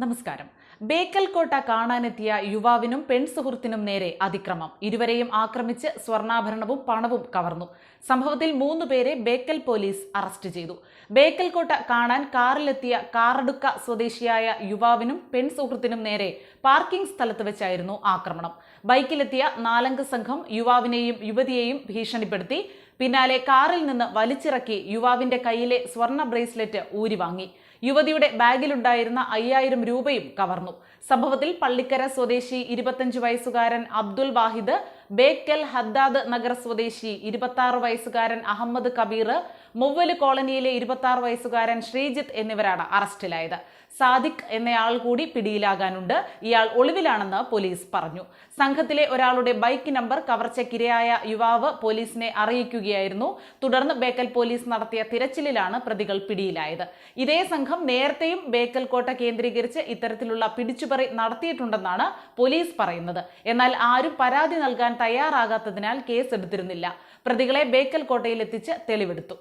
നമസ്കാരം. ബേക്കൽ കോട്ട കാണാനെത്തിയ യുവാവിനും പെൺസുഹൃത്തിനും നേരെ അതിക്രമം. ഇരുവരെയും ആക്രമിച്ച് സ്വർണാഭരണവും പണവും കവർന്നു. സംഭവത്തിൽ മൂന്ന് പേരെ ബേക്കൽ പോലീസ് അറസ്റ്റ് ചെയ്തു. ബേക്കൽ കോട്ട കാണാൻ കാറിലെത്തിയ കാറടുക്ക സ്വദേശിയായ യുവാവിനും പെൺസുഹൃത്തിനും നേരെ പാർക്കിംഗ് സ്ഥലത്ത് വെച്ചായിരുന്നു ആക്രമണം. ബൈക്കിലെത്തിയ നാലംഗ സംഘം യുവാവിനെയും യുവതിയെയും ഭീഷണിപ്പെടുത്തി. പിന്നാലെ കാറിൽ നിന്ന് വലിച്ചിറക്കി യുവാവിന്റെ കയ്യിലെ സ്വർണ ബ്രേസ്ലെറ്റ് ഊരി വാങ്ങി യുവതിയുടെ ബാഗിലുണ്ടായിരുന്ന അയ്യായിരം രൂപയും കവർന്നു. സംഭവത്തിൽ പള്ളിക്കര സ്വദേശി ഇരുപത്തഞ്ച് വയസ്സുകാരൻ അബ്ദുൽ വാഹിദ് ബേക്കൽ ഹദ്ദാദ് നഗർ സ്വദേശി ഇരുപത്തി വയസ്സുകാരൻ അഹമ്മദ് കബീർ മുവ്വൽ കോളനിയിലെ ഇരുപത്തി വയസ്സുകാരൻ ശ്രീജിത്ത് എന്നിവരാണ് അറസ്റ്റിലായത്. സാദിഖ് എന്നയാൾ കൂടി പിടിയിലാകാനുണ്ട്. ഇയാൾ ഒളിവിലാണെന്ന് പോലീസ് പറഞ്ഞു. സംഘത്തിലെ ഒരാളുടെ ബൈക്ക് നമ്പർ കവർച്ചയ്ക്കിരയായ യുവാവ് പോലീസിനെ അറിയിക്കുകയായിരുന്നു. തുടർന്ന് ബേക്കൽ പോലീസ് നടത്തിയ തിരച്ചിലിലാണ് പ്രതികൾ പിടിയിലായത്. ഇതേ സംഘം നേരത്തെയും ബേക്കൽ കോട്ട കേന്ദ്രീകരിച്ച് ഇത്തരത്തിലുള്ള പിടിച്ചുപറി നടത്തിയിട്ടുണ്ടെന്നാണ് പോലീസ് പറയുന്നത്. എന്നാൽ ആരും പരാതി നൽകാൻ തയ്യാറാകാത്തതിനാൽ കേസെടുത്തിരുന്നില്ല. പ്രതികളെ ബേക്കൽ എത്തിച്ച് തെളിവെടുത്തു.